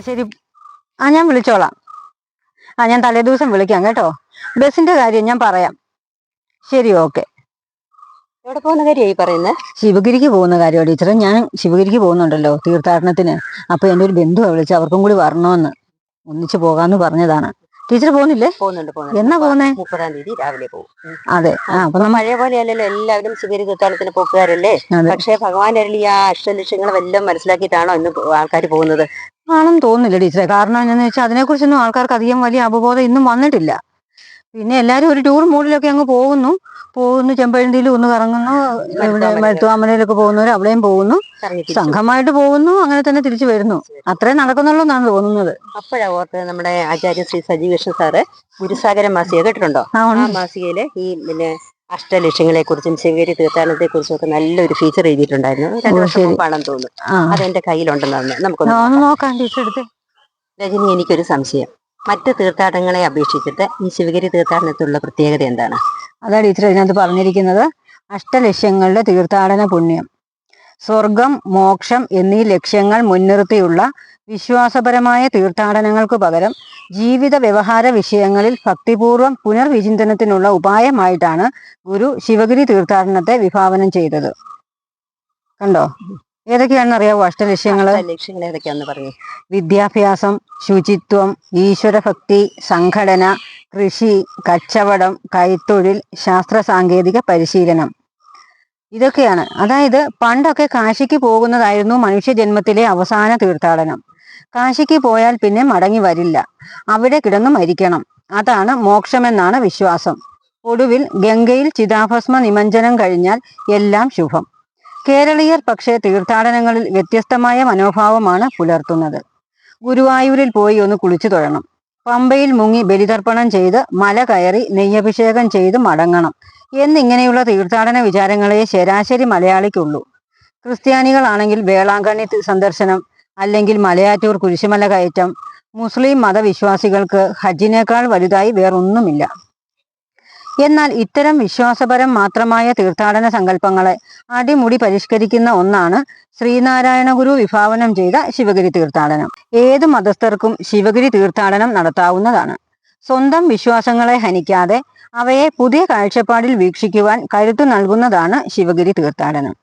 ശരി. ആ ഞാൻ വിളിച്ചോളാം. ആ ഞാൻ തലേദിവസം വിളിക്കാം കേട്ടോ. ബസ്സിന്റെ കാര്യം ഞാൻ പറയാം. ശരി ഓക്കെ. എവിടെ പോകുന്ന കാര്യമായി പറയുന്നത് ശിവഗിരിക്ക് പോകുന്ന കാര്യമാണ് ടീച്ചറെ. ഞാൻ ശിവഗിരിക്ക് പോകുന്നുണ്ടല്ലോ തീർത്ഥാടനത്തിന്. അപ്പൊ എന്റെ ഒരു ബന്ധുവാണ് വിളിച്ചു അവർക്കും കൂടി വരണമെന്ന്. ഒന്നിച്ചു പോകാന്ന് പറഞ്ഞതാണ്. ടീച്ചർ പോകുന്നില്ലേ? പോകുന്നുണ്ട് പോകുന്നുണ്ട്. എന്നാ പോകുന്നേ? മുപ്പതാം തീയതി രാവിലെ പോകും. അതെ. പഴയ പോലെ അല്ലല്ലോ എല്ലാവരും ശിവരി തീർത്ഥാടനത്തിന് പോക്കുകാരല്ലേ? പക്ഷെ ഭഗവാൻ അരളി ആ അഷ്ടലക്ഷ്യങ്ങൾ എല്ലാം മനസ്സിലാക്കിയിട്ടാണോ ഇന്ന് ആൾക്കാർ പോകുന്നത്? ആണെന്ന് തോന്നുന്നില്ല ടീച്ചറെ. കാരണം എന്താണെന്ന് വെച്ചാൽ അതിനെക്കുറിച്ചൊന്നും ആൾക്കാർക്ക് അധികം വലിയ അവബോധം ഇന്നും വന്നിട്ടില്ല. പിന്നെ എല്ലാരും ഒരു ടൂർ മൂഡിലൊക്കെ അങ്ങ് പോകുന്നു. പോകുന്നു ചെമ്പഴന്തിയിലും ഒന്ന് കറങ്ങുന്നു ഇവിടെ മരുത്തുവാമനയിലൊക്കെ മരുത്തുവാമലയിലൊക്കെ പോകുന്നവർ അവിടെയും പോകുന്നു. സംഘമായിട്ട് പോകുന്നു അങ്ങനെ തന്നെ തിരിച്ചു വരുന്നു. അത്രേ നടക്കുന്നുള്ളൂ എന്നാണ് തോന്നുന്നത്. അപ്പോഴാ ഓർത്ത് നമ്മുടെ ആചാര്യ ശ്രീ സജീകൃഷ്ണ സാറ് ഗുരുസാഗര മാസിക കേട്ടിട്ടുണ്ടോ? ആ മാസികയിലെ ഈ പിന്നെ അഷ്ടലക്ഷ്യങ്ങളെ കുറിച്ചും ശിവഗിരി തീർത്ഥാടനത്തെ കുറിച്ചും ഒക്കെ നല്ലൊരു ഫീച്ചർ എഴുതിയിട്ടുണ്ടായിരുന്നു. രണ്ടു വർഷം. മുമ്പാണെന്ന് തോന്നുന്നു. അത് അതെന്റെ കയ്യിലുണ്ടെന്നാണ്. നമുക്കൊന്ന് നോക്കാം ടീച്ചർ എടുത്ത്. രജനി എനിക്കൊരു സംശയം. മറ്റ് തീർത്ഥാടനങ്ങളെ അപേക്ഷിച്ചിട്ട് ഈ ശിവഗിരി തീർത്ഥാടനത്തിലുള്ള പ്രത്യേകത എന്താണ്? അതാണ് ടീച്ചർ ഇതിനകത്ത് പറഞ്ഞിരിക്കുന്നത്. അഷ്ടലക്ഷ്യങ്ങളുടെ തീർത്ഥാടന പുണ്യം സ്വർഗം മോക്ഷം എന്നീ ലക്ഷ്യങ്ങൾ മുൻനിർത്തിയുള്ള വിശ്വാസപരമായ തീർത്ഥാടനങ്ങൾക്ക് പകരം ജീവിത വ്യവഹാര വിഷയങ്ങളിൽ ഭക്തിപൂർവം പുനർവിചിന്തനത്തിനുള്ള ഉപായമായിട്ടാണ് ഗുരു ശിവഗിരി തീർത്ഥാടനത്തെ വിഭാവനം ചെയ്തത്. കണ്ടോ? ഏതൊക്കെയാണെന്ന് അറിയാവോ? അഷ്ടലക്ഷ്യങ്ങൾ ലക്ഷ്യങ്ങൾ ഏതൊക്കെയാന്ന് പറഞ്ഞു. വിദ്യാഭ്യാസം ശുചിത്വം ഈശ്വരഭക്തി സംഘടന കൃഷി കച്ചവടം കൈത്തൊഴിൽ ശാസ്ത്ര സാങ്കേതിക പരിശീലനം. ഇതൊക്കെയാണ്. അതായത് പണ്ടൊക്കെ കാശിക്ക് പോകുന്നതായിരുന്നു മനുഷ്യജന്മത്തിലെ അവസാന തീർത്ഥാടനം. കാശിക്ക് പോയാൽ പിന്നെ മടങ്ങി വരില്ല. അവിടെ കിടന്നു മരിക്കണം. അതാണ് മോക്ഷമെന്നാണ് വിശ്വാസം. ഒടുവിൽ ഗംഗയിൽ ചിതാഭസ്മ നിമഞ്ജനം കഴിഞ്ഞാൽ എല്ലാം ശുഭം. കേരളീയർ പക്ഷേ തീർത്ഥാടനങ്ങളിൽ വ്യത്യസ്തമായ മനോഭാവമാണ് പുലർത്തുന്നത്. ഗുരുവായൂരിൽ പോയി ഒന്ന് കുളിച്ചു തൊഴണം. പമ്പയിൽ മുങ്ങി ബലിതർപ്പണം ചെയ്ത് മല കയറി നെയ്യഭിഷേകം ചെയ്ത് മടങ്ങണം എന്നിങ്ങനെയുള്ള തീർത്ഥാടന വിചാരങ്ങളെ ശരാശരി മലയാളിക്കുള്ളൂ. ക്രിസ്ത്യാനികളാണെങ്കിൽ വേളാങ്കണ്ണി സന്ദർശനം അല്ലെങ്കിൽ മലയാറ്റൂർ കുരിശുമല കയറ്റം മുസ്ലിം മതവിശ്വാസികൾക്ക് ഹജ്ജിനേക്കാൾ വലുതായി വേറൊന്നുമില്ല. എന്നാൽ ഇത്തരം വിശ്വാസപരം മാത്രമായ തീർത്ഥാടന സങ്കല്പങ്ങളെ അടിമുടി പരിഷ്കരിക്കുന്ന ഒന്നാണ് ശ്രീനാരായണ ഗുരു വിഭാവനം ചെയ്ത ശിവഗിരി തീർത്ഥാടനം. ഏത് മതസ്ഥർക്കും ശിവഗിരി തീർത്ഥാടനം നടത്താവുന്നതാണ്. സ്വന്തം വിശ്വാസങ്ങളെ ഹനിക്കാതെ അവയെ പുതിയ കാഴ്ചപ്പാടിൽ വീക്ഷിക്കുവാൻ കരുത്തു നൽകുന്നതാണ് ശിവഗിരി തീർത്ഥാടനം.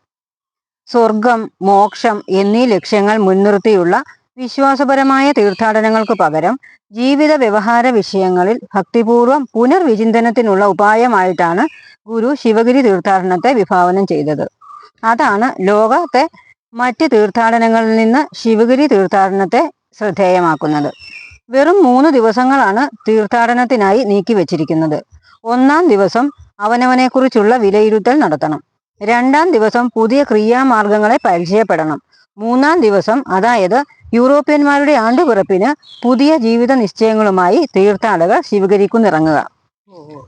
സ്വർഗം മോക്ഷം എന്നീ ലക്ഷ്യങ്ങൾ മുൻനിർത്തിയുള്ള വിശ്വാസപരമായ തീർത്ഥാടനങ്ങൾക്ക് പകരം ജീവിത വ്യവഹാര വിഷയങ്ങളിൽ ഭക്തിപൂർവം പുനർവിചിന്തനത്തിനുള്ള ഉപായമായിട്ടാണ് ഗുരു ശിവഗിരി തീർത്ഥാടനത്തെ വിഭാവനം ചെയ്തത്. അതാണ് ലോകത്തെ മറ്റ് തീർത്ഥാടനങ്ങളിൽ നിന്ന് ശിവഗിരി തീർത്ഥാടനത്തെ ശ്രദ്ധേയമാക്കുന്നത്. വെറും മൂന്ന് ദിവസങ്ങളാണ് തീർത്ഥാടനത്തിനായി നീക്കിവെച്ചിരിക്കുന്നത് ഒന്നാം ദിവസം അവനവനെക്കുറിച്ചുള്ള വിലയിരുത്തൽ നടത്തണം. രണ്ടാം ദിവസം പുതിയ ക്രിയാമാർഗങ്ങളെ പരിചയപ്പെടണം. മൂന്നാം ദിവസം അതായത് യൂറോപ്യന്മാരുടെ ആണ്ടുപിറപ്പിന് പുതിയ ജീവിത നിശ്ചയങ്ങളുമായി തീർത്ഥാടകർ ശിവഗിരിക്കുന്നിറങ്ങുക.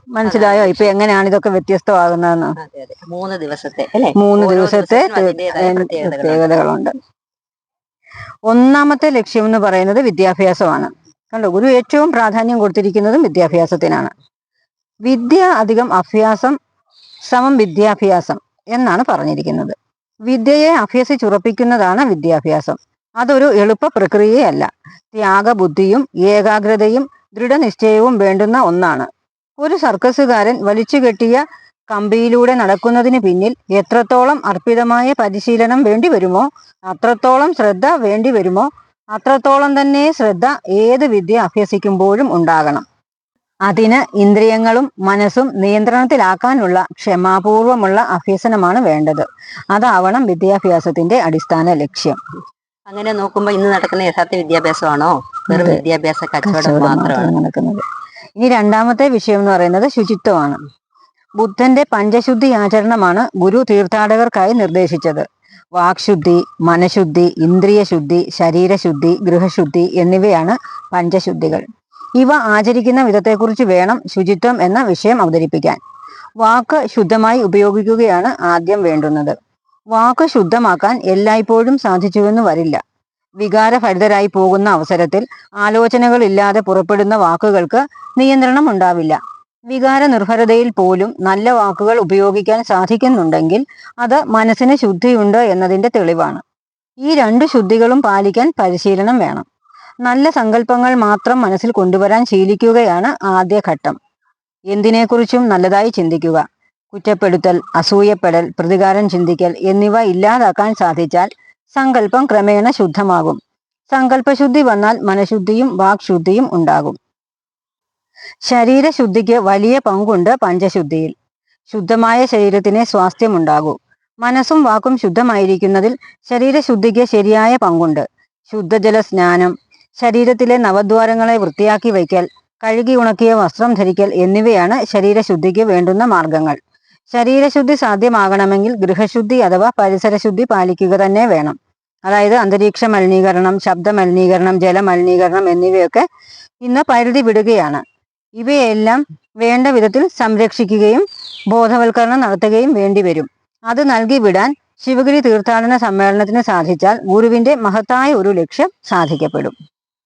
മനസ്സിലായോ? ഇപ്പൊ എങ്ങനെയാണ് ഇതൊക്കെ വ്യത്യസ്തമാകുന്നതെന്ന്? മൂന്ന് ദിവസത്തെ മൂന്ന് ദിവസത്തെ. പ്രത്യേകതകളുണ്ട്. ഒന്നാമത്തെ ലക്ഷ്യം എന്ന് പറയുന്നത് വിദ്യാഭ്യാസമാണ്. കണ്ടോ? ഗുരു ഏറ്റവും പ്രാധാന്യം കൊടുത്തിരിക്കുന്നതും വിദ്യാഭ്യാസത്തിനാണ്. വിദ്യ അധികം അഭ്യാസം സമം വിദ്യാഭ്യാസം എന്നാണ് പറഞ്ഞിരിക്കുന്നത്. വിദ്യയെ അഭ്യസിച്ചുറപ്പിക്കുന്നതാണ് വിദ്യാഭ്യാസം. അതൊരു എളുപ്പ പ്രക്രിയയല്ല. ത്യാഗബുദ്ധിയും ഏകാഗ്രതയും ദൃഢനിശ്ചയവും വേണ്ടുന്ന ഒന്നാണ്. ഒരു സർക്കസുകാരൻ വലിച്ചുകെട്ടിയ കമ്പിയിലൂടെ നടക്കുന്നതിന് പിന്നിൽ എത്രത്തോളം അർപ്പിതമായ പരിശീലനം വേണ്ടി വരുമോ അത്രത്തോളം ശ്രദ്ധ വേണ്ടി വരുമോ അത്രത്തോളം തന്നെ ശ്രദ്ധ ഏത് വിദ്യ അഭ്യസിക്കുമ്പോഴും ഉണ്ടാകണം. അതിന് ഇന്ദ്രിയങ്ങളും മനസ്സും നിയന്ത്രണത്തിലാക്കാനുള്ള ക്ഷമാപൂർവമുള്ള അഭ്യസനമാണ് വേണ്ടത്. അതാവണം വിദ്യാഭ്യാസത്തിന്റെ അടിസ്ഥാന ലക്ഷ്യം. അങ്ങനെ നോക്കുമ്പോ ഇന്ന് നടക്കുന്ന യഥാർത്ഥ വിദ്യാഭ്യാസമാണോ? വെറും. വിദ്യാഭ്യാസ കച്ചവടം മാത്രമാണ് നടക്കുന്നത്. ഇനി രണ്ടാമത്തെ വിഷയം എന്ന് പറയുന്നത് ശുചിത്വമാണ്. ബുദ്ധന്റെ പഞ്ചശുദ്ധി ആചരണമാണ് ഗുരു തീർത്ഥാടകർക്കായി നിർദ്ദേശിച്ചത്. വാക്ശുദ്ധി മനഃശുദ്ധി ഇന്ദ്രിയശുദ്ധി ശരീരശുദ്ധി ഗൃഹശുദ്ധി എന്നിവയാണ് പഞ്ചശുദ്ധികൾ. ഇവ ആചരിക്കുന്ന വിധത്തെക്കുറിച്ച് വേണം ശുചിത്വം എന്ന വിഷയം അവതരിപ്പിക്കാൻ. വാക്ക് ശുദ്ധമായി ഉപയോഗിക്കുകയാണ് ആദ്യം വേണ്ടുന്നത്. വാക്ക് ശുദ്ധമാക്കാൻ എല്ലായ്പ്പോഴും സാധിച്ചുവെന്ന് വരില്ല. വികാരഭരിതരായി പോകുന്ന അവസരത്തിൽ ആലോചനകളില്ലാതെ പുറപ്പെടുന്ന വാക്കുകൾക്ക് നിയന്ത്രണം ഉണ്ടാവില്ല. വികാര നിർഭരതയിൽ പോലും നല്ല വാക്കുകൾ ഉപയോഗിക്കാൻ സാധിക്കുന്നുണ്ടെങ്കിൽ അത് മനസ്സിന് ശുദ്ധിയുണ്ട് എന്നതിന്റെ തെളിവാണ്. ഈ രണ്ട് ശുദ്ധികളും പാലിക്കാൻ പരിശീലനം വേണം. നല്ല സങ്കല്പങ്ങൾ മാത്രം മനസ്സിൽ കൊണ്ടുവരാൻ ശീലിക്കുകയാണ് ആദ്യ ഘട്ടം എന്തിനെക്കുറിച്ചും നല്ലതായി ചിന്തിക്കുക. കുറ്റപ്പെടുത്തൽ അസൂയപ്പെടൽ പ്രതികാരം ചിന്തിക്കൽ എന്നിവ ഇല്ലാതാക്കാൻ സാധിച്ചാൽ സങ്കല്പം ക്രമേണ ശുദ്ധമാകും. സങ്കല്പശുദ്ധി വന്നാൽ മനഃശുദ്ധിയും വാക്ശുദ്ധിയും ഉണ്ടാകും. ശരീരശുദ്ധിക്ക് വലിയ പങ്കുണ്ട് പഞ്ചശുദ്ധിയിൽ. ശുദ്ധമായ ശരീരത്തിന് സ്വാസ്ഥ്യമുണ്ടാകൂ മനസ്സും വാക്കും ശുദ്ധമായിരിക്കുന്നതിൽ ശരീരശുദ്ധിക്ക് ശരിയായ പങ്കുണ്ട്. ശുദ്ധജല സ്നാനം ശരീരത്തിലെ നവദ്വാരങ്ങളെ വൃത്തിയാക്കി വയ്ക്കൽ കഴുകി ഉണക്കിയ വസ്ത്രം ധരിക്കൽ എന്നിവയാണ് ശരീരശുദ്ധിക്ക് വേണ്ടുന്ന മാർഗങ്ങൾ. ശരീരശുദ്ധി സാധ്യമാകണമെങ്കിൽ ഗൃഹശുദ്ധി അഥവാ പരിസരശുദ്ധി പാലിക്കുക തന്നെ വേണം. അതായത് അന്തരീക്ഷ മലിനീകരണം ശബ്ദ മലിനീകരണം ജലമലിനീകരണം എന്നിവയൊക്കെ ഇന്ന് പരിധി വിടുകയാണ്. ഇവയെല്ലാം വേണ്ട വിധത്തിൽ സംരക്ഷിക്കുകയും ബോധവൽക്കരണം നടത്തുകയും വേണ്ടിവരും അത് നൽകി വിടാൻ ശിവഗിരി തീർത്ഥാടന സമ്മേളനത്തിന് സാധിച്ചാൽ ഗുരുവിന്റെ മഹത്തായ ഒരു ലക്ഷ്യം സാധിക്കപ്പെടും.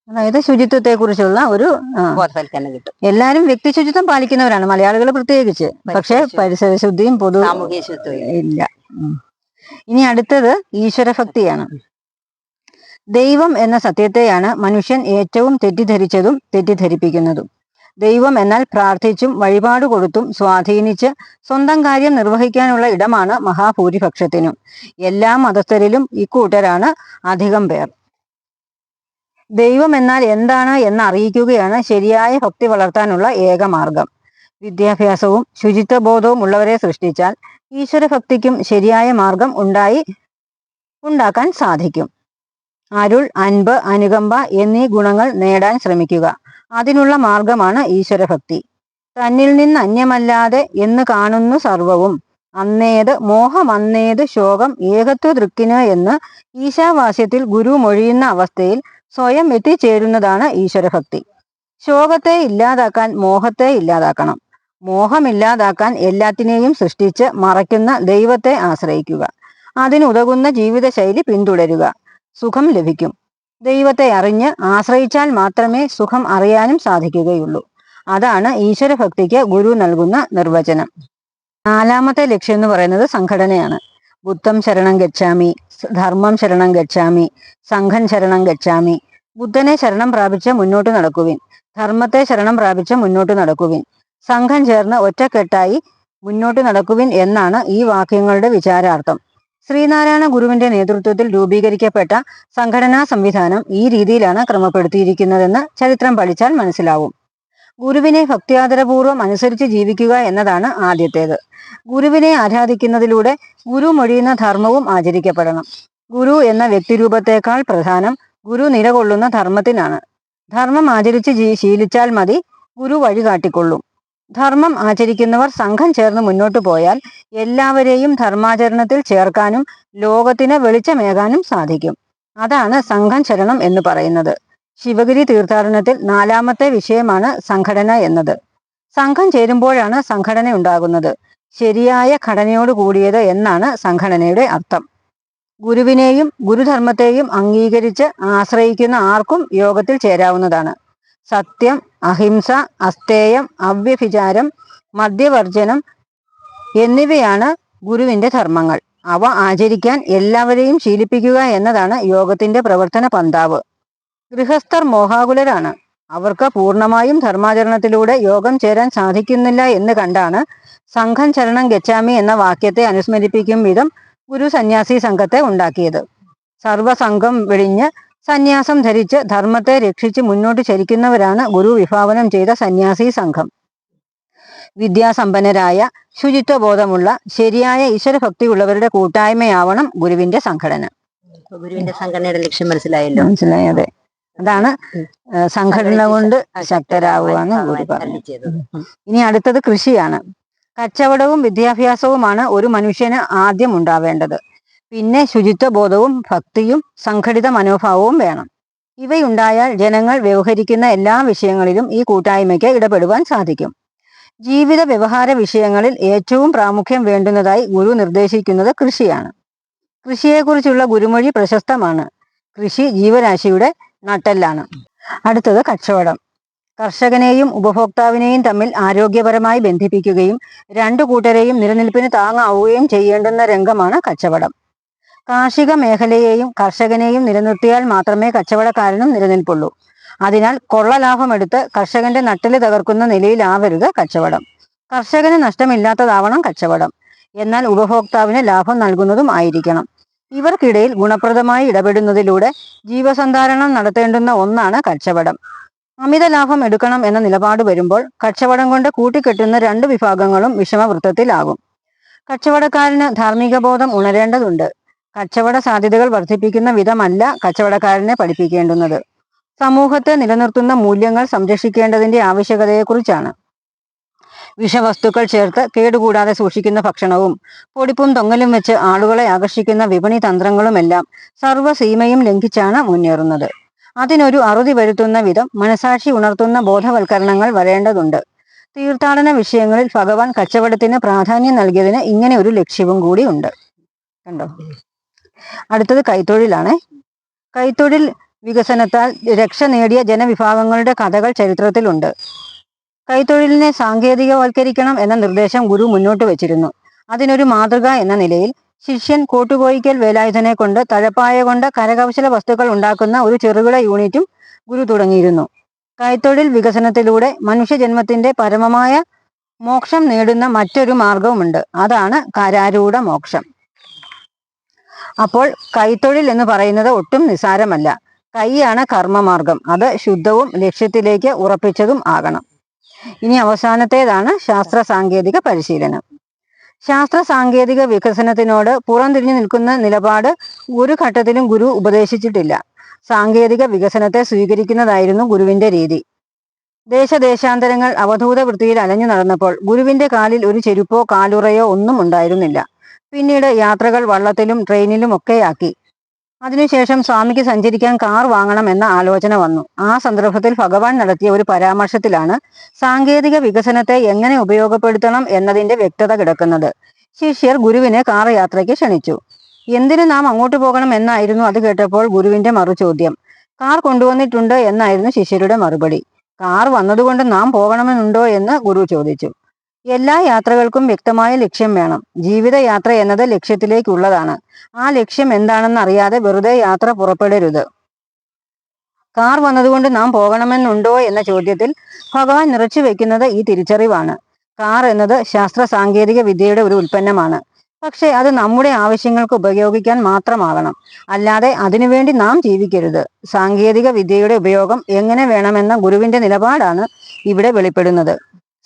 അതായത് ശുചിത്വത്തെ കുറിച്ചുള്ള ഒരു ബോധവൽക്കരണം കിട്ടും. എല്ലാരും വ്യക്തി ശുചിത്വം പാലിക്കുന്നവരാണ്. മലയാളികൾ പ്രത്യേകിച്ച്. പക്ഷെ പരിസര ശുദ്ധിയും പൊതു സാമൂഹിക ശുദ്ധിയും ഇല്ല. ഇനി അടുത്തത് ഈശ്വരഭക്തിയാണ്. ദൈവം എന്ന സത്യത്തെയാണ് മനുഷ്യൻ ഏറ്റവും തെറ്റിദ്ധരിച്ചതും തെറ്റിദ്ധരിപ്പിക്കുന്നതും. ദൈവം എന്നാൽ പ്രാർത്ഥിച്ചും വഴിപാട് കൊടുത്തും സ്വാധീനിച്ച് സ്വന്തം കാര്യം നിർവഹിക്കാനുള്ള ഇടമാണ് മഹാഭൂരിപക്ഷത്തിനും. എല്ലാ മതസ്ഥരിലും ഇക്കൂട്ടരാണ് അധികം പേർ. ദൈവം എന്നാൽ എന്താണ് എന്ന് അറിയിക്കുകയാണ് ശരിയായ ഭക്തി വളർത്താനുള്ള ഏക മാർഗം വിദ്യാഭ്യാസവും ശുചിത്വബോധവും ഉള്ളവരെ സൃഷ്ടിച്ചാൽ ഈശ്വര ഭക്തിക്കും ശരിയായ മാർഗം ഉണ്ടായി ഉണ്ടാക്കാൻ സാധിക്കും. അരുൾ അൻപ് അനുകമ്പ എന്നീ ഗുണങ്ങൾ നേടാൻ ശ്രമിക്കുക. അതിനുള്ള മാർഗമാണ് ഈശ്വരഭക്തി. തന്നിൽ നിന്ന് അന്യമല്ലാതെ എന്ന് കാണുന്നു സർവവും. അന്നേത് മോഹമന്നേത് ശോകം ഏകത്വ ദൃക്കിന് എന്ന് ഈശാവാസ്യത്തിൽ ഗുരു മൊഴിയുന്ന അവസ്ഥയിൽ സ്വയം എത്തിച്ചേരുന്നതാണ് ഈശ്വരഭക്തി. ശോകത്തെ ഇല്ലാതാക്കാൻ മോഹത്തെ ഇല്ലാതാക്കണം. മോഹമില്ലാതാക്കാൻ എല്ലാത്തിനെയും സൃഷ്ടിച്ച് മറയ്ക്കുന്ന ദൈവത്തെ ആശ്രയിക്കുക. അതിനുതകുന്ന ജീവിതശൈലി പിന്തുടരുക. സുഖം ലഭിക്കും. ദൈവത്തെ അറിഞ്ഞ് ആശ്രയിച്ചാൽ മാത്രമേ സുഖം അറിയാനും സാധിക്കുകയുള്ളൂ. അതാണ് ഈശ്വരഭക്തിക്ക് ഗുരു നൽകുന്ന നിർവചനം. നാലാമത്തെ ലക്ഷ്യം എന്ന് പറയുന്നത് സംഘടനയാണ്. ബുദ്ധം ശരണം ഗച്ഛാമി ധർമ്മം ശരണം ഗച്ഛാമി സംഘം ശരണം ഗച്ഛാമി. ബുദ്ധനെ ശരണം പ്രാപിച്ച് മുന്നോട്ട് നടക്കുവിൻ. ധർമ്മത്തെ ശരണം പ്രാപിച്ച് മുന്നോട്ട് നടക്കുവിൻ. സംഘം ചേർന്ന് ഒറ്റക്കെട്ടായി മുന്നോട്ട് നടക്കുവിൻ എന്നാണ് ഈ വാക്യങ്ങളുടെ വിചാരാർത്ഥം. ശ്രീനാരായണ ഗുരുവിന്റെ നേതൃത്വത്തിൽ രൂപീകരിക്കപ്പെട്ട സംഘടനാ സംവിധാനം ഈ രീതിയിലാണ് ക്രമപ്പെടുത്തിയിരിക്കുന്നതെന്ന് ചരിത്രം പഠിച്ചാൽ മനസ്സിലാവും. ഗുരുവിനെ ഭക്തിയാദരപൂർവം അനുസരിച്ച് ജീവിക്കുക എന്നതാണ് ആദ്യത്തേത്. ഗുരുവിനെ ആരാധിക്കുന്നതിലൂടെ ഗുരു മൊഴിയുന്ന ധർമ്മവും ആചരിക്കപ്പെടണം. ഗുരു എന്ന വ്യക്തിരൂപത്തെക്കാൾ പ്രധാനം ഗുരു നിലകൊള്ളുന്ന ധർമ്മത്തിനാണ്. ധർമ്മം ആചരിച്ച് ശീലിച്ചാൽ മതി ഗുരു വഴി കാട്ടിക്കൊള്ളും. ധർമ്മം ആചരിക്കുന്നവർ സംഘം ചേർന്ന് മുന്നോട്ടു പോയാൽ എല്ലാവരെയും ധർമാചരണത്തിൽ ചേർക്കാനും ലോകത്തിന് വെളിച്ചമേകാനും സാധിക്കും. അതാണ് സംഘം ചരണം എന്ന് പറയുന്നത്. ശിവഗിരി തീർത്ഥാടനത്തിൽ നാലാമത്തെ വിഷയമാണ് സംഘടന എന്നത്. സംഘം ചേരുമ്പോഴാണ് സംഘടന ഉണ്ടാകുന്നത്. ശരിയായ ഘടനയോട് കൂടിയത് എന്നാണ് സംഘടനയുടെ അർത്ഥം. ഗുരുവിനെയും ഗുരുധർമ്മത്തെയും അംഗീകരിച്ച് ആശ്രയിക്കുന്ന ആർക്കും യോഗത്തിൽ ചേരാവുന്നതാണ്. സത്യം അഹിംസ അസ്തേയം അവ്യഭിചാരം മദ്യവർജനം എന്നിവയാണ് ഗുരുവിന്റെ ധർമ്മങ്ങൾ. അവ ആചരിക്കാൻ എല്ലാവരെയും ശീലിപ്പിക്കുക എന്നതാണ് യോഗത്തിന്റെ പ്രവർത്തന പന്താവ്. ഗൃഹസ്ഥർ മോഹാകുലരാണ്. അവർക്ക് പൂർണമായും ധർമാചരണത്തിലൂടെ യോഗം ചേരാൻ സാധിക്കുന്നില്ല എന്ന് കണ്ടാണ് സംഘം ചരണം ഗച്ഛാമി എന്ന വാക്യത്തെ അനുസ്മരിപ്പിക്കും വിധം ഗുരു സന്യാസി സംഘത്തെ ഉണ്ടാക്കിയത്. സർവസംഘം വെടിഞ്ഞ് സന്യാസം ധരിച്ച് ധർമ്മത്തെ രക്ഷിച്ച് മുന്നോട്ട് ചരിക്കുന്നവരാണ് ഗുരു വിഭാവനം ചെയ്ത സന്യാസി സംഘം. വിദ്യാസമ്പന്നരായ ശുചിത്വബോധമുള്ള ശരിയായ ഈശ്വരഭക്തിയുള്ളവരുടെ കൂട്ടായ്മയാവണം ഗുരുവിന്റെ സംഘടന. ഗുരുവിന്റെ സംഘടനയുടെ ലക്ഷ്യം മനസ്സിലായല്ലോ. മനസ്സിലായി അതെ. അതാണ് സംഘടന കൊണ്ട് ശക്തരാകുകയെന്ന് കൂടി ഗുരു പറഞ്ഞു. ഇനി അടുത്തത് കൃഷിയാണ്. കച്ചവടവും വിദ്യാഭ്യാസവുമാണ് ഒരു മനുഷ്യന് ആദ്യം ഉണ്ടാവേണ്ടത്. പിന്നെ ശുചിത്വ ബോധവും ഭക്തിയും സംഘടിത മനോഭാവവും വേണം. ഇവയുണ്ടായാൽ ജനങ്ങൾ വ്യവഹരിക്കുന്ന എല്ലാ വിഷയങ്ങളിലും ഈ കൂട്ടായ്മയ്ക്ക് ഇടപെടുവാൻ സാധിക്കും. ജീവിത വ്യവഹാര വിഷയങ്ങളിൽ ഏറ്റവും പ്രാമുഖ്യം വേണ്ടുന്നതായി ഗുരു നിർദ്ദേശിക്കുന്നത് കൃഷിയാണ്. കൃഷിയെക്കുറിച്ചുള്ള ഗുരുമൊഴി പ്രശസ്തമാണ്. കൃഷി ജീവരാശിയുടെ നട്ടെല്ലാണ്. അടുത്തത് കച്ചവടം. കർഷകനെയും ഉപഭോക്താവിനെയും തമ്മിൽ ആരോഗ്യപരമായി ബന്ധിപ്പിക്കുകയും രണ്ടു കൂട്ടരെയും നിലനിൽപ്പിന് താങ്ങാവുകയും ചെയ്യേണ്ടുന്ന രംഗമാണ് കച്ചവടം. കാർഷിക മേഖലയെയും കർഷകനെയും നിലനിർത്തിയാൽ മാത്രമേ കച്ചവടക്കാരനും നിലനിൽപ്പുള്ളൂ. അതിനാൽ കൊള്ള ലാഭമെടുത്ത് കർഷകന്റെ നട്ടിൽ തകർക്കുന്ന നിലയിലാവരുത് കച്ചവടം. കർഷകന് നഷ്ടമില്ലാത്തതാവണം കച്ചവടം. എന്നാൽ ഉപഭോക്താവിന് ലാഭം നൽകുന്നതും ആയിരിക്കണം. ഇവർക്കിടയിൽ ഗുണപ്രദമായി ഇടപെടുന്നതിലൂടെ ജീവസന്ധാരണം നടത്തേണ്ടുന്ന ഒന്നാണ് കച്ചവടം. അമിത ലാഭം എടുക്കണം എന്ന നിലപാട് വരുമ്പോൾ കച്ചവടം കൊണ്ട് കൂട്ടിക്കെട്ടുന്ന രണ്ട് വിഭാഗങ്ങളും വിഷമവൃത്തത്തിലാകും. കച്ചവടക്കാരന് ധാർമ്മിക ബോധം ഉണരേണ്ടതുണ്ട്. കച്ചവട സാധ്യതകൾ വർദ്ധിപ്പിക്കുന്ന വിധമല്ല കച്ചവടക്കാരനെ പഠിപ്പിക്കേണ്ടുന്നത്. സമൂഹത്തെ നിലനിർത്തുന്ന മൂല്യങ്ങൾ സംരക്ഷിക്കേണ്ടതിന്റെ ആവശ്യകതയെക്കുറിച്ചാണ്. വിഷവസ്തുക്കൾ ചേർത്ത് കേടുകൂടാതെ സൂക്ഷിക്കുന്ന ഭക്ഷണവും പൊടിപ്പും തൊങ്ങലും വെച്ച് ആളുകളെ ആകർഷിക്കുന്ന വിപണി തന്ത്രങ്ങളുമെല്ലാം സർവസീമയും ലംഘിച്ചാണ് മുന്നേറുന്നത്. അതിനൊരു അറുതി വരുത്തുന്ന വിധം മനസാക്ഷി ഉണർത്തുന്ന ബോധവൽക്കരണങ്ങൾ വരേണ്ടതുണ്ട്. തീർത്ഥാടന വിഷയങ്ങളിൽ ഭഗവാൻ കച്ചവടത്തിന് പ്രാധാന്യം നൽകിയതിന് ഇങ്ങനെ ഒരു ലക്ഷ്യവും കൂടി ഉണ്ട്. കണ്ടോ? അടുത്തത് കൈത്തൊഴിലാണ്. കൈത്തൊഴിൽ വികസനത്താൽ രക്ഷ നേടിയ ജനവിഭാഗങ്ങളുടെ കഥകൾ ചരിത്രത്തിലുണ്ട്. കൈത്തൊഴിലിനെ സാങ്കേതികവൽക്കരിക്കണം എന്ന നിർദ്ദേശം ഗുരു മുന്നോട്ട് വെച്ചിരുന്നു. അതിനൊരു മാതൃക എന്ന നിലയിൽ ശിഷ്യൻ കൂട്ടുകോയിക്കൽ വേലായുധനെ കൊണ്ട് തഴപ്പായ കൊണ്ട് കരകൗശല വസ്തുക്കൾ ഉണ്ടാക്കുന്ന ഒരു ചെറുകിട യൂണിറ്റും ഗുരു തുടങ്ങിയിരുന്നു. കൈത്തൊഴിൽ വികസനത്തിലൂടെ മനുഷ്യജന്മത്തിന്റെ പരമമായ മോക്ഷം നേടുന്ന മറ്റൊരു മാർഗവുമുണ്ട്. അതാണ് കരാരൂഢ മോക്ഷം. അപ്പോൾ കൈത്തൊഴിൽ എന്ന് പറയുന്നത് ഒട്ടും നിസാരമല്ല കൈയാണ് കർമ്മമാർഗം. അത് ശുദ്ധവും ലക്ഷ്യത്തിലേക്ക് ഉറപ്പിച്ചതും ആകണം. ഇനി അവസാനത്തേതാണ് ശാസ്ത്ര സാങ്കേതിക പരിശീലനം. ശാസ്ത്ര സാങ്കേതിക വികസനത്തിനോട് പുറംതിരിഞ്ഞു നിൽക്കുന്ന നിലപാട് ഒരു ഘട്ടത്തിലും ഗുരു ഉപദേശിച്ചിട്ടില്ല. സാങ്കേതിക വികസനത്തെ സ്വീകരിക്കുന്നതായിരുന്നു ഗുരുവിന്റെ രീതി. ദേശദേശാന്തരങ്ങൾ അവധൂത വൃത്തിയിൽ അലഞ്ഞു നടന്നപ്പോൾ ഗുരുവിന്റെ കാലിൽ ഒരു ചെരുപ്പോ കാലുറയോ ഒന്നും ഉണ്ടായിരുന്നില്ല. പിന്നീട് യാത്രകൾ വള്ളത്തിലും ട്രെയിനിലും ഒക്കെയാക്കി അതിനുശേഷം സ്വാമിക്ക് സഞ്ചരിക്കാൻ കാർ വാങ്ങണം എന്ന ആലോചന വന്നു. ആ സന്ദർഭത്തിൽ ഭഗവാൻ നടത്തിയ ഒരു പരാമർശത്തിലാണ് സാങ്കേതിക വികസനത്തെ എങ്ങനെ ഉപയോഗപ്പെടുത്തണം എന്നതിന്റെ വ്യക്തത കിടക്കുന്നത്. ശിഷ്യർ ഗുരുവിനെ കാർ യാത്രയ്ക്ക് ക്ഷണിച്ചു. എന്തിനു നാം അങ്ങോട്ട് പോകണം എന്നായിരുന്നു അത് കേട്ടപ്പോൾ ഗുരുവിന്റെ മറുചോദ്യം. കാർ കൊണ്ടുവന്നിട്ടുണ്ട് എന്നായിരുന്നു ശിഷ്യരുടെ മറുപടി. കാർ വന്നതുകൊണ്ട് നാം പോകണമെന്നുണ്ടോ എന്ന് ഗുരു ചോദിച്ചു. എല്ലാ യാത്രകൾക്കും വ്യക്തമായ ലക്ഷ്യം വേണം. ജീവിതയാത്ര എന്നത് ലക്ഷ്യത്തിലേക്കുള്ളതാണ്. ആ ലക്ഷ്യം എന്താണെന്ന് അറിയാതെ വെറുതെ യാത്ര പുറപ്പെടരുത്. കാർ വന്നതുകൊണ്ട് നാം പോകണമെന്നുണ്ടോ എന്ന ചോദ്യത്തിൽ ഭഗവാൻ നിറച്ചു വെക്കുന്നത് ഈ തിരിച്ചറിവാണ്. കാർ എന്നത് ശാസ്ത്ര സാങ്കേതിക വിദ്യയുടെ ഒരു ഉൽപ്പന്നമാണ്. പക്ഷേ അത് നമ്മുടെ ആവശ്യങ്ങൾക്ക് ഉപയോഗിക്കാൻ മാത്രമാകണം അല്ലാതെ അതിനുവേണ്ടി നാം ജീവിക്കരുത്. സാങ്കേതിക വിദ്യയുടെ ഉപയോഗം എങ്ങനെ വേണമെന്ന ഗുരുവിന്റെ നിലപാടാണ് ഇവിടെ വെളിപ്പെടുന്നത്.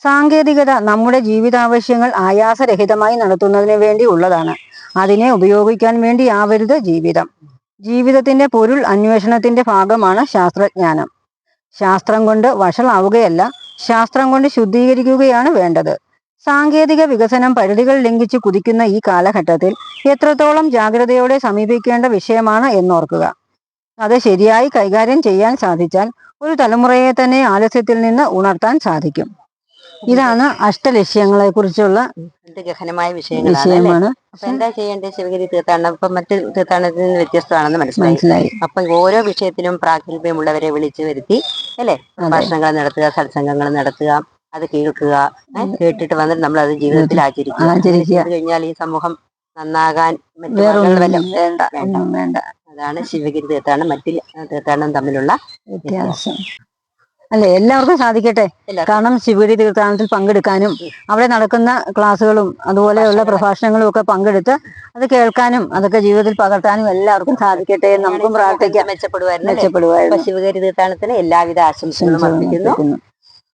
സാങ്കേതികത നമ്മുടെ ജീവിതാവശ്യങ്ങൾ ആയാസരഹിതമായി നടത്തുന്നതിന് വേണ്ടി ഉള്ളതാണ്. അതിനെ ഉപയോഗിക്കാൻ വേണ്ടി ആവരുത് ജീവിതം. ജീവിതത്തിന്റെ പൊരുൾ അന്വേഷണത്തിന്റെ ഭാഗമാണ് ശാസ്ത്രജ്ഞാനം. ശാസ്ത്രം കൊണ്ട് വഷളാവുകയല്ല ശാസ്ത്രം കൊണ്ട് ശുദ്ധീകരിക്കുകയാണ് വേണ്ടത്. സാങ്കേതിക വികസനം പരിധികൾ ലംഘിച്ച് കുതിക്കുന്ന ഈ കാലഘട്ടത്തിൽ എത്രത്തോളം ജാഗ്രതയോടെ സമീപിക്കേണ്ട വിഷയമാണ് എന്നോർക്കുക. അത് ശരിയായി കൈകാര്യം ചെയ്യാൻ സാധിച്ചാൽ ഒരു തലമുറയെ തന്നെ ആലസ്യത്തിൽ നിന്ന് ഉണർത്താൻ സാധിക്കും. ഇതാണ് അഷ്ടലക്ഷ്യങ്ങളെ കുറിച്ചുള്ള ഗഹനമായ വിഷയങ്ങളാണ് അപ്പൊ എന്താ ചെയ്യേണ്ടത് ശിവഗിരി തീർത്ഥാടനം? അപ്പൊ മറ്റ് തീർത്ഥാടനത്തിൽ നിന്ന് വ്യത്യസ്തമാണെന്ന് മനസ്സിലായി. അപ്പൊ ഓരോ വിഷയത്തിനും പ്രാഗൽഭ്യമുള്ളവരെ വിളിച്ചു വരുത്തി അല്ലെ? പ്രഭാഷണങ്ങൾ നടത്തുക സത്സംഗങ്ങൾ നടത്തുക അത് കേൾക്കുക കേട്ടിട്ട് വന്നിട്ട് നമ്മൾ അത് ജീവിതത്തിൽ ആചരിക്കുക. കഴിഞ്ഞാൽ ഈ സമൂഹം നന്നാകാൻ. വേണ്ട. അതാണ് ശിവഗിരി തീർത്ഥാടനം മറ്റ് തീർത്ഥാടനം തമ്മിലുള്ള വ്യത്യാസം. അല്ലെ? എല്ലാവർക്കും സാധിക്കട്ടെ. കാരണം ശിവഗിരി തീർത്ഥാടനത്തിൽ പങ്കെടുക്കാനും അവിടെ നടക്കുന്ന ക്ലാസ്സുകളും അതുപോലെയുള്ള പ്രഭാഷണങ്ങളും. ഒക്കെ പങ്കെടുത്ത് അത് കേൾക്കാനും അതൊക്കെ ജീവിതത്തിൽ പകർത്താനും എല്ലാവർക്കും സാധിക്കട്ടെ നമുക്കും പ്രാർത്ഥിക്കാം. മെച്ചപ്പെടുവായിരുന്നു? മെച്ചപ്പെടുവായിരുന്നു. ശിവഗിരി തീർത്ഥാടനത്തിന് എല്ലാവിധ ആശംസകളും അർപ്പിക്കുന്നു.